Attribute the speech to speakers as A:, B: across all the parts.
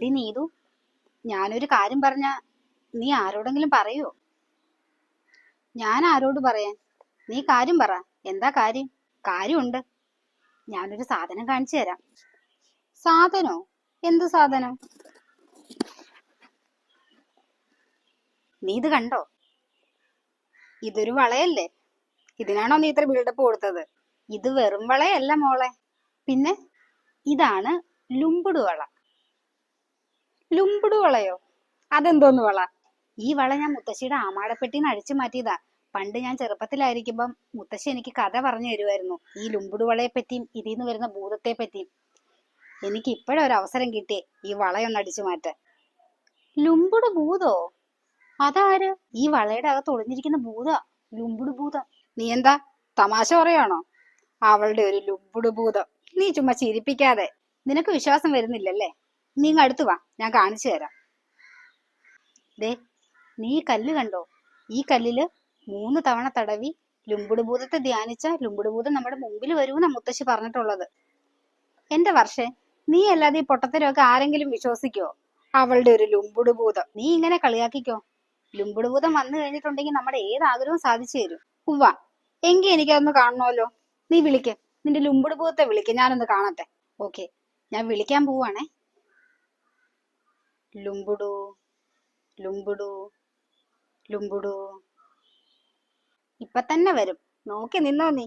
A: D Neethu ഞാനൊരു കാര്യം പറഞ്ഞ നീ ആരോടെങ്കിലും പറയോ? ഞാൻ ആരോട് പറയാൻ? നീ കാര്യം പറ. എന്താ കാര്യം? കാര്യമുണ്ട്. ഞാനൊരു സാധനം കാണിച്ചു തരാം. സാധനോ? എന്ത് സാധനം? നീ ഇത് കണ്ടോ? ഇതൊരു വളയല്ലേ? ഇതിനാണോ നീ ഇത്ര ബിൽഡപ്പ് കൊടുത്തത്? ഇത് വെറും വളയല്ല മോളെ. പിന്നെ ഇതാണ് ലുമ്പുടു വള ലുമ്പുടു വളയോ? അതെന്തോന്ന് വള? ഈ വള ഞാൻ മുത്തശ്ശിയുടെ ആമാടപ്പെട്ടിന്ന് അഴിച്ചു മാറ്റിയതാ. പണ്ട് ഞാൻ ചെറുപ്പത്തിലായിരിക്കുമ്പം മുത്തശ്ശി എനിക്ക് കഥ പറഞ്ഞു തരുമായിരുന്നു ഈ ലുമ്പുടു വളയെ പറ്റിയും ഇതിൽ നിന്ന് വരുന്ന ഭൂതത്തെ പറ്റിയും എനിക്ക് ഇപ്പോഴൊരു അവസരം കിട്ടിയേ ഈ വളയൊന്ന് അടിച്ചു മാറ്റ ലുമ്പുടു ഭൂതോ? അതാര്? ഈ വളയുടെ അകത്ത് ഒളിഞ്ഞിരിക്കുന്ന ഭൂത? ലുമ്പുടു ഭൂതം. നീ എന്താ തമാശ പറയാണോ അവളുടെ ഒരു ലുമ്പുടു ഭൂതം. നീ ചുമ്മാ ചിരിപ്പിക്കാതെ. നിനക്ക് വിശ്വാസം വരുന്നില്ലല്ലേ? നീ ഇങ്ങ് അടുത്ത് വാ. ഞാൻ കാണിച്ചു തരാം. ദേ നീ കല്ല് കണ്ടോ? ഈ കല്ലിൽ മൂന്ന് തവണ തടവി ലുമ്പുടുഭൂതത്തെ ധ്യാനിച്ച ഭൂതം നമ്മുടെ മുമ്പിൽ വരുമെന്ന മുത്തശ്ശി പറഞ്ഞിട്ടുള്ളത്. എന്റെ വർഷേ നീ അല്ലാതെ ഈ പൊട്ടത്തരമൊക്കെ ആരെങ്കിലും വിശ്വസിക്കോ അവളുടെ ഒരു ലുമ്പുടുഭൂതം നീ ഇങ്ങനെ കളിയാക്കിക്കോ? ലുമ്പുടുഭൂതം വന്നു കഴിഞ്ഞിട്ടുണ്ടെങ്കിൽ നമ്മുടെ ഏത് ആഗ്രഹവും സാധിച്ചു തരും. ഉവ്വ. എങ്കിൽ എനിക്കതൊന്ന് കാണണമല്ലോ. നീ വിളിക്ക്. നിന്റെ ലുമ്പുടുഭൂതത്തെ വിളിക്ക്. ഞാനൊന്ന് കാണട്ടെ. ഓക്കെ. ഞാൻ വിളിക്കാൻ പോവാണേ. ലുമ്പുടു ലുംബുഡു ലുംബുഡു ഇപ്പൊ തന്നെ വരും. നോക്കി നിന്നോ നീ.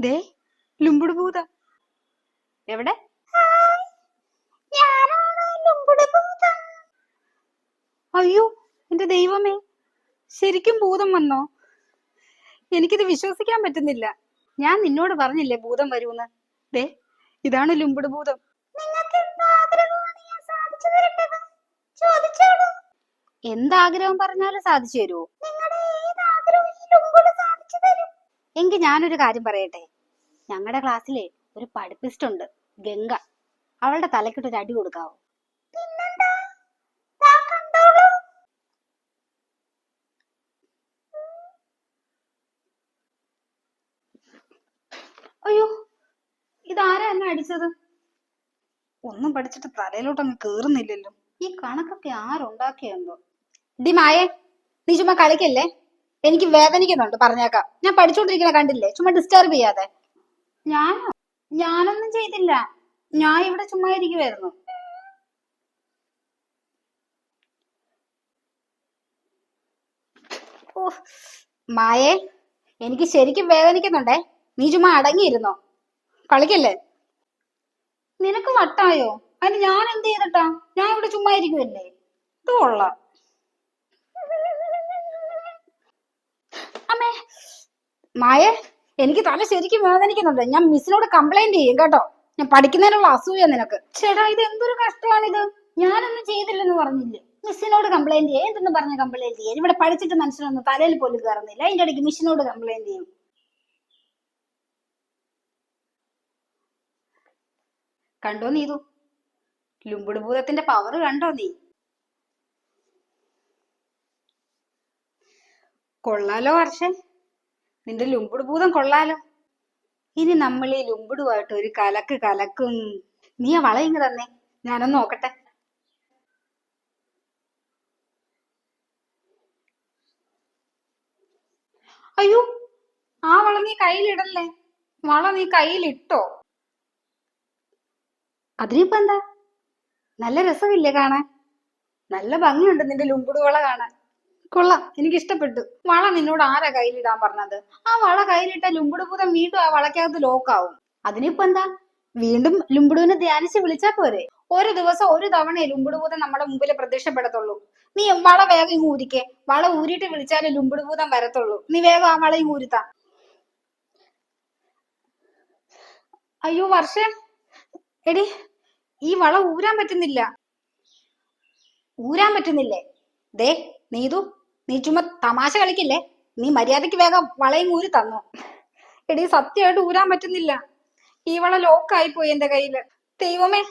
A: ദേ ലുമ്പുടു ഭൂത. എവിടെ? അയ്യോ എന്റെ ദൈവമേ. ശരിക്കും ഭൂതം വന്നോ? എനിക്കിത് വിശ്വസിക്കാൻ പറ്റുന്നില്ല. ഞാൻ നിന്നോട് പറഞ്ഞില്ലേ ഭൂതം വരൂന്ന് ദേ ഇതാണ് ലുമ്പുടു ഭൂതം. എന്താഗ്രഹം പറഞ്ഞാലും സാധിച്ചു തരുമോ? എങ്കിൽ ഞാനൊരു കാര്യം പറയട്ടെ. ഞങ്ങളുടെ ക്ലാസ്സിലെ ഒരു പഠിപ്പിസ്റ്റ് ഉണ്ട് ഗംഗ. അവളുടെ തലക്കിട്ട് ഒരു അടി കൊടുക്കാവോ? അയ്യോ ഇതാരാ എന്നെ അടിച്ചത്? ഒന്നും പഠിച്ചിട്ട് തലയിലോട്ടങ്ങ് കേറുന്നില്ലല്ലോ. ഈ കണക്കൊക്കെ ആരുണ്ടാക്കിയെന്തോ ഡി മായേ നീ ചുമ്മാ കളിക്കല്ലേ? എനിക്ക് വേദനിക്കുന്നുണ്ട് പറഞ്ഞേക്കാം. ഞാൻ പഠിച്ചോണ്ടിരിക്കണ കണ്ടില്ലേ? ചുമ്മാ ഡിസ്റ്റർബ് ചെയ്യാതെ. ഞാൻ ഞാനൊന്നും ചെയ്തില്ല. ഞാൻ ഇവിടെ ചുമ്മാ ഇരിക്കുവായിരുന്നു. ഓ മായേ എനിക്ക് ശരിക്കും വേദനിക്കുന്നുണ്ടേ. നീ ചുമ്മാ അടങ്ങിയിരുന്നോ? കളിക്കല്ലേ? നിനക്ക് വട്ടായോ? അതിന് ഞാൻ എന്ത് ചെയ്തിട്ടാ? ഞാൻ ഇവിടെ ചുമ്മാ ഇരിക്കുവല്ലേ? ഇത് കൊള്ളാം. മായ എനിക്ക് തല ശരിക്കും വേദനിക്കുന്നുണ്ട്. ഞാൻ മിസ്സിനോട് കംപ്ലൈന്റ് ചെയ്യും കേട്ടോ. ഞാൻ പഠിക്കുന്നതിനുള്ള അസൂയ നിനക്ക്. ചേട്ടാ ഇത് എന്തൊരു കഷ്ടമാണിത്? ഞാനൊന്നും ചെയ്തില്ലെന്ന് പറഞ്ഞില്ലേ? മിസ്സിനോട് കംപ്ലൈന്റ് ചെയ്യും. എന്തെന്ന് പറഞ്ഞ കംപ്ലൈന്റ് ചെയ്യും? ഇവിടെ പഠിച്ചിട്ട് മനസ്സിലൊന്നും തലയിൽ പോലും കയറുന്നില്ല. അതിന്റെ ഇടയ്ക്ക് മിസ്സിനോട് കംപ്ലൈന്റ് ചെയ്യും. കണ്ടോ നീതു? ലുമ്പുട് ഭൂതത്തിന്റെ പവർ കണ്ടോ നീ? കൊള്ളാലോ വർഷേ നിന്റെ ലുമ്പുട് ഭൂതം കൊള്ളാലോ. ഇനി നമ്മൾ ഈ ലുമ്പുടുമായിട്ട് ഒരു കലക്ക് കലക്കും. നീ ആ വള ഇങ്ങ് തന്നെ. ഞാനൊന്ന് നോക്കട്ടെ. അയ്യോ ആ വള നീ കയ്യിലിടല്ലേ? വള നീ കയ്യിലിട്ടോ? അതിനിപ്പോ എന്താ? നല്ല രസമില്ലേ കാണാൻ? നല്ല ഭംഗിയുണ്ട് നിന്റെ ലുമ്പുടു വള കാണാൻ. കൊള്ളാം എനിക്ക് ഇഷ്ടപ്പെട്ടു വള നിന്നോട് ആരാ കയ്യിലിടാൻ പറഞ്ഞത്? ആ വള കയ്യിലിട്ട ലുമ്പുടു ഭൂതം വീണ്ടും ആ വളക്കകത്ത് ലോക്കാവും അതിനിപ്പോ എന്താ? വീണ്ടും ലുമ്പുടുവിനെ ധ്യാനിച്ച് വിളിച്ചാ പോരെ? ഒരു ദിവസം ഒരു തവണ ലുമ്പുടു ഭൂതം നമ്മുടെ മുമ്പിൽ പ്രത്യക്ഷപ്പെടത്തുള്ളൂ. നീ വള വേഗം ഇങ്ങ് ഊരിക്കേ. വള ഊരിട്ട് വിളിച്ചാലേ ലുമ്പുടു ഭൂതം വരത്തുള്ളൂ. നീ വേഗം ആ വളയും ഇങ്ങ് ഊരുത്താ. അയ്യോ വർഷം. എടി ഈ വള ഊരാൻ പറ്റുന്നില്ല. ഊരാൻ പറ്റുന്നില്ലേ? ദേ നീതു നീ ചുമ്മാ തമാശ കളിക്കില്ലേ? നീ മര്യാദയ്ക്ക് വേഗം വളയും ഊരി തന്നു? എടി സത്യമായിട്ട് ഊരാൻ പറ്റുന്നില്ല. ഈ വള ലോക്കായി പോയി എന്റെ കയ്യിൽ. ദൈവമേ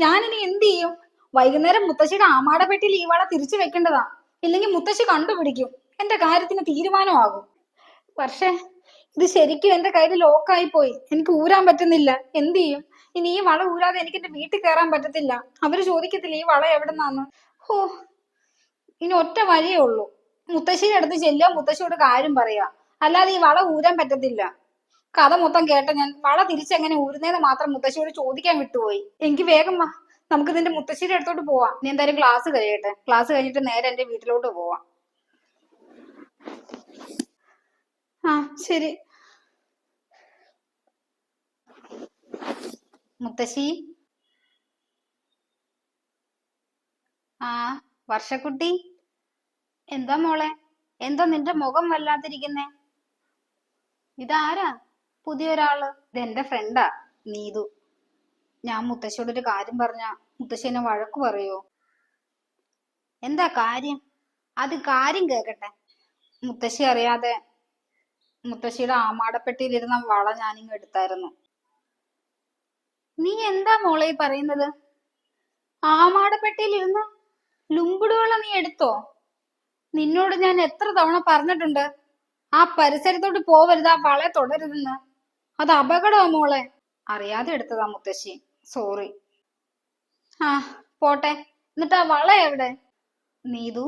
A: ഞാനിനി എന്ത് ചെയ്യും? വൈകുന്നേരം മുത്തശ്ശിയുടെ ആമാട പെട്ടിയിൽ ഈ വള തിരിച്ചു വെക്കേണ്ടതാ. ഇല്ലെങ്കിൽ മുത്തശ്ശി കണ്ടുപിടിക്കും. എന്റെ കാര്യത്തിന് തീരുമാനമാകും. പക്ഷേ ഇത് ശരിക്കും എന്റെ കയ്യിൽ ലോക്കായി പോയി. എനിക്ക് ഊരാൻ പറ്റുന്നില്ല. എന്ത് ചെയ്യും? ഇനി ഈ വള ഊരാതെ എനിക്ക് എന്റെ വീട്ടിൽ കയറാൻ പറ്റത്തില്ല. അവർ ചോദിക്കത്തില്ല ഈ വള എവിടെന്നാന്ന്? ഹോ ഇനി ഒറ്റ വഴിയേ ഉള്ളൂ. മുത്തശ്ശിയുടെ അടുത്ത് ചെല്ലുക മുത്തശ്ശിയോട് കാര്യം പറയുക. അല്ലാതെ ഈ വള ഊരാൻ പറ്റത്തില്ല. കഥ മൊത്തം കേട്ട ഞാൻ വള തിരിച്ചെങ്ങനെ ഊരുന്നേന്ന് മാത്രം മുത്തശ്ശിയോട് ചോദിക്കാൻ വിട്ടുപോയി. എനിക്ക് വേഗം നമുക്ക് ഇതിന്റെ മുത്തശ്ശിയുടെ അടുത്തോട്ട് പോവാം. ഇനി എന്തായാലും ക്ലാസ് കഴിയട്ടെ. ക്ലാസ് കഴിഞ്ഞിട്ട് നേരെ എന്റെ വീട്ടിലോട്ട് പോവാം. ആ ശരി. മുത്തശ്ശി? ആ വർഷക്കുട്ടി? എന്താ മോളെ? എന്താ നിന്റെ മുഖം വല്ലാതിരിക്കുന്നേ? ഇതാരാ? പുതിയൊരാൾ. ഇതെന്റെ ഫ്രണ്ടാ നീതു. ഞാൻ മുത്തശ്ശിയോട് ഒരു കാര്യം പറഞ്ഞ മുത്തശ്ശി എന്നെ വഴക്ക് പറയോ? എന്താ കാര്യം? അത് കാര്യം കേക്കട്ടെ. മുത്തശ്ശി അറിയാതെ മുത്തശ്ശിയുടെ ആമാടപ്പെട്ടിയിലിരുന്ന വള ഞാനിങ്ങ് എടുത്തായിരുന്നു. നീ എന്താ മോളെ പറയുന്നത്? ആമാടപ്പെട്ടിയിലിരുന്ന ലുമ്പിടുവള നീ എടുത്തോ? നിന്നോട് ഞാൻ എത്ര തവണ പറഞ്ഞിട്ടുണ്ട്? ആ പരിസരത്തോട്ട് പോവരുത് ആ വള തുടരുതെന്ന്. അത് അപകടമാ മോളെ. അറിയാതെ എടുത്തതാ മുത്തശ്ശി. സോറി ആ പോട്ടെ. എന്നിട്ട് ആ വള എവിടെ? നീതു.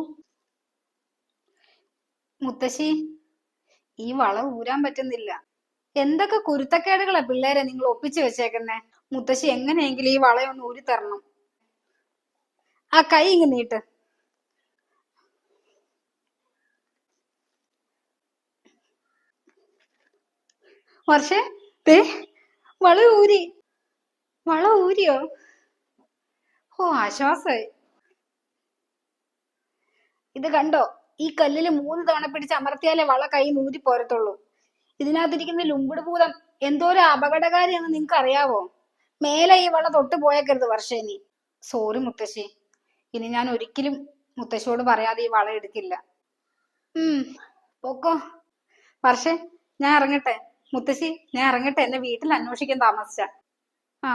A: മുത്തശ്ശി ഈ വള ഊരാൻ പറ്റുന്നില്ല. എന്തൊക്കെ കുരുത്തക്കേടുകളാ പിള്ളേരെ നിങ്ങൾ ഒപ്പിച്ചു വെച്ചേക്കുന്നേ? മുത്തശ്ശി എങ്ങനെയെങ്കിലും ഈ വളയൊന്ന് ഊരി തരണം ആ കൈ ഇങ്ങ് നീട്ട്. വർഷേ ദേ വള ഊരി. വള ഊരിയോ? ഓ ആശ്വാസായി. ഇത് കണ്ടോ? ഈ കല്ലിൽ മൂന്ന് തവണ പിടിച്ച് അമർത്തിയാലേ വള കൈ നൂരി പോരത്തുള്ളൂ. ഇതിനകത്തിരിക്കുന്ന ലുമ്പിട് ഭൂതം എന്തോരം അപകടകാരിയാന്ന് നിങ്ങക്ക് അറിയാവോ? മേലെ ഈ വള തൊട്ട് പോയേക്കരുത് വർഷേനി സോറി മുത്തശ്ശി. ഇനി ഞാൻ ഒരിക്കലും മുത്തശ്ശിയോട് പറയാതെ ഈ വള എടുക്കില്ല. ഉം പൊക്കോ. വർഷേ ഞാൻ ഇറങ്ങട്ടെ. മുത്തശ്ശി ഞാൻ ഇറങ്ങട്ടെ. എന്നെ വീട്ടിൽ അന്വേഷിക്കാൻ താമസിച്ച. ആ.